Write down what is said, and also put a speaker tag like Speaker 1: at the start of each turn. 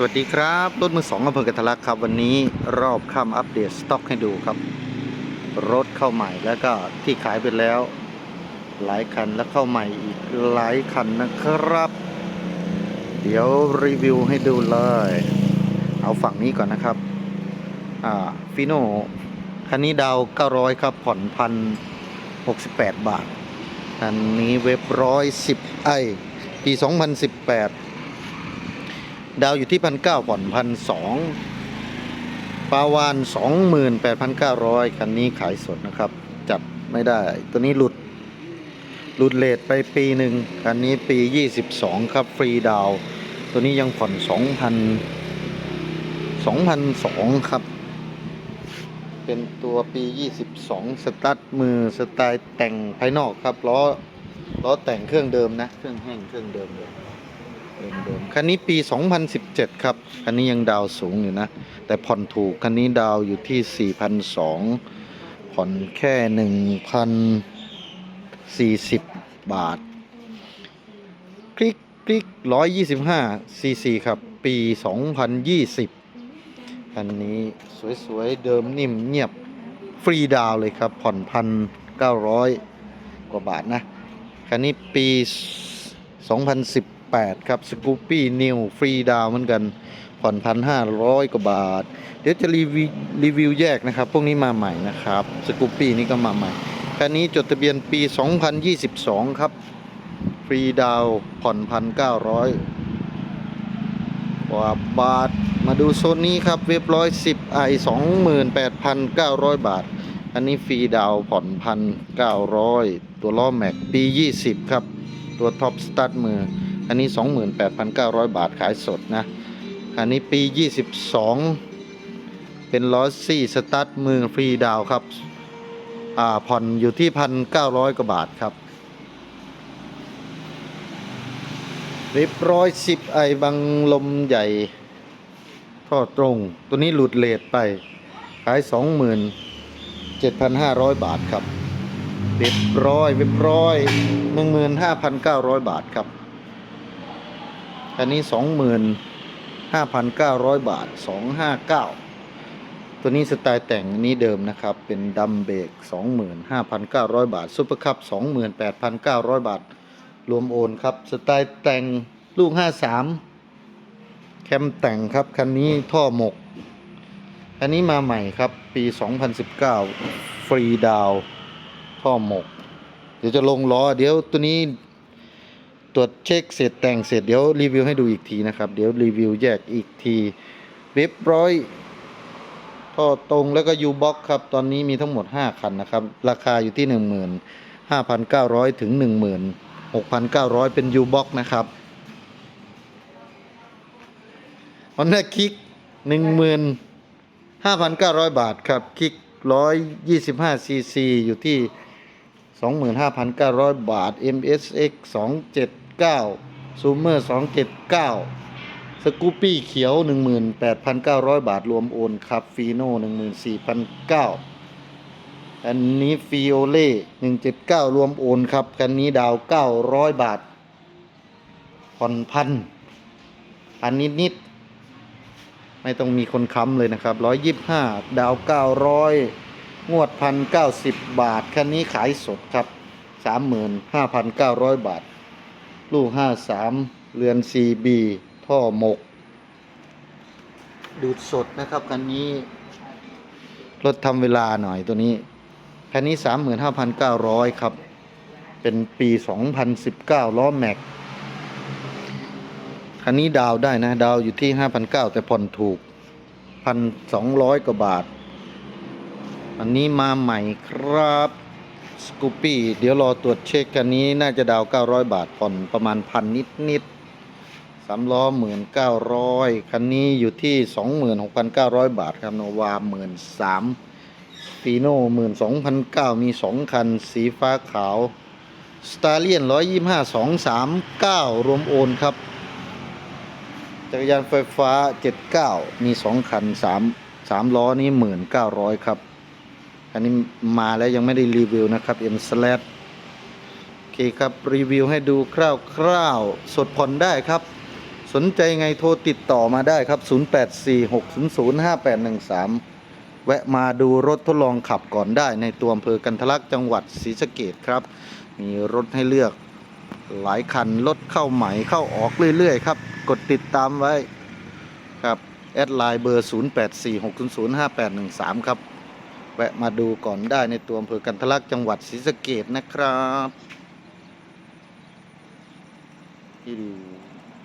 Speaker 1: สวัสดีครับ รถมือสองอำเภอกระทะลักครับ วันนี้รอบค่ำอัปเดตสต็อกให้ดูครับ รถเข้าใหม่แล้วก็ที่ขายไปแล้ว หลายคันแล้วเข้าใหม่อีกหลายคันนะครับ เดี๋ยวรีวิวให้ดูเลย เอาฝั่งนี้ก่อนนะครับอ่าฟิโนคันนี้ดาว 900 ครับ ผ่อนพัน68 บาทอันนี้เว็บร้อยสิบไอปี 2018 ดาวอยู่ที่พันเก้าผ่อนพันสองปาวานสองหมื่นแปดพันเก้าร้อยคันนี้ขายสดนะครับ จัดไม่ได้ ตัวนี้หลุด หลุดเลทไปปีหนึ่งคันนี้ปี22ครับ ฟรีดาว ตัวนี้ยังผ่อน2,000 2,002ครับ เป็นตัวปี22สตาร์ทมือสไตล์แต่งภายนอกครับล้อล้อแต่งเครื่องเดิมนะ เครื่องแห้งเครื่องเดิมเลย เดิมๆคันนี้ปี 2017 ครับ คันนี้ยังดาวสูงอยู่นะ แต่ผ่อนถูก คันนี้ดาวอยู่ที่ 4,200 ผ่อนแค่ 1,040 บาท คลิกคลิก125 cc ครับ ปี 2020 คันนี้สวยๆ เดิมนิ่มเงียบ ฟรีดาวเลยครับ ผ่อนพัน900 กว่าบาทนะ คันนี้ปี 2018 ครับสกูปปี้นิวฟรีดาวเหมือนกันผ่อนพันห้าร้อยกว่าบาท เดี๋ยวจะรีวิวรีวิวแยกนะครับ พวกนี้มาใหม่นะครับสกูปปี้นี่ก็มาใหม่คันนี้จดทะเบียนปี 2022 ครับ ฟรีดาวผ่อนพันเก้าร้อยกว่าบาท มาดูโซนนี้ครับเว็บร้อยสิบไอสองหมื่นแปดพันเก้าร้อยบาท อันนี้ฟรีดาวผ่อนพันเก้าร้อยตัวล้อแม็กปียี่สิบครับ ตัวท็อปสตาร์ทมือ อันนี้ 28,900 บาทขายสดนะอันนี้ปี 22 เป็นล้อซี่สตาร์ทมือฟรีดาวครับ อ่า ผ่อนอยู่ที่ 1,900 กว่าบาทครับเรียบร้อยสิบไอบังลมใหญ่ท่อตรง ตัวนี้หลุดเลทไป ขาย 27,500 บาทครับเรียบร้อยเรียบร้อยหนึ่งหมื่นห้าพันเก้าร้อยบาทครับ อันนี้สองหมื่นห้าพันเก้าร้อยบาทสองห้าเก้าตัวนี้สไตล์แต่งนี้เดิมนะครับ เป็นดัมเบรกสองหมื่นห้าพันเก้าร้อยบาทซุปเปอร์คัพสองหมื่นแปดพันเก้าร้อยบาท รวมโอนครับ สไตล์แต่งลูกห้าสามแคมแต่งครับ คันนี้ท่อหมก อันนี้มาใหม่ครับ ปี 2019 ฟรีดาว ท่อหมก เดี๋ยวจะลงล้อ เดี๋ยวตัวนี้ รวจเช็คเสร็จแต่งเสร็จเดี๋ยวรีวิวให้ดูอีกทีนะครับ เดี๋ยวรีวิวแยกอีกทีเรียบร้อยท่อตรงแล้วก็ยูบ็อกครับ ตอนนี้มีทั้งหมด 5 คันนะครับ ราคาอยู่ที่ 15,900 ถึง 16,900 เป็นยูบ็อกนะครับฮอนด้าคิก15,900 บาทครับ คิก 125 ซีซี อยู่ที่ 25,900 บาท MSX 279 Zoomer 279 สกูปี้เขียว 18,900 บาทรวมโอนครับฟีโน่14,900 อันนี้ฟิโอเล่179 รวมโอนครับ คันนี้ดาว 900 บาท ผ่อนพันพันนิดนิดไม่ต้องมีคนค้ำเลยนะครับ 125 ดาว 900 งวดพันเก้าสิบาท คันนี้ขายสดครับสามหมื่นห้าพันเก้าร้อยบาท ลูกห้าสามเรือนซีบีท่อหมก ดูดสดนะครับคันนี้ รถทำเวลาหน่อยตัวนี้ คันนี้สามหมื่นห้าพันเก้าร้อยครับ เป็นปีสองพันสิบเก้าล้อแม็ก คันนี้ดาวได้นะ ดาวอยู่ที่ห้าพันเก้าแต่ผ่อนถูกพันสองร้อยกว่าบาท อันนี้มาใหม่ครับ สกูปี้เดี๋ยวรอตรวจเช็คกันนี้น่าจะดาว 900 บาทผ่อนประมาณพันนิดนิดสามล้อหมื่นเก้าร้อยคันนี้อยู่ที่สองหมื่นหกพันเก้าร้อยบาทครับโนวาหมื่นสามฟีโน่หมื่นสองพันเก้ามีสองคัน สีฟ้าขาวสตาร์เลียนร้อยยี่ห้าสองสามเก้ารวมโอนครับ จักรยานไฟฟ้า79มีสองคันสามสามล้อนี้หมื่นเก้าร้อยครับ อันนี้มาแล้วยังไม่ได้รีวิวนะครับ M slash โอเคครับรีวิวให้ดูคร่าวๆ สดผ่อนได้ครับ สนใจไงโทรติดต่อมาได้ครับ 0846005813 แวะมาดูรถทดลองขับก่อนได้ ในตัวอำเภอกันทะลักจังหวัดศรีสะเกดครับ มีรถให้เลือกหลายคันรถเข้าใหม่เข้าออกเรื่อยๆครับ กดติดตามไว้ครับ แอดไลน์เบอร์ 0846005813 ครับ แวะมาดูก่อนได้ในตัวอำเภอกันทะลักจังหวัดศรีสะเกดนะครับที่ดู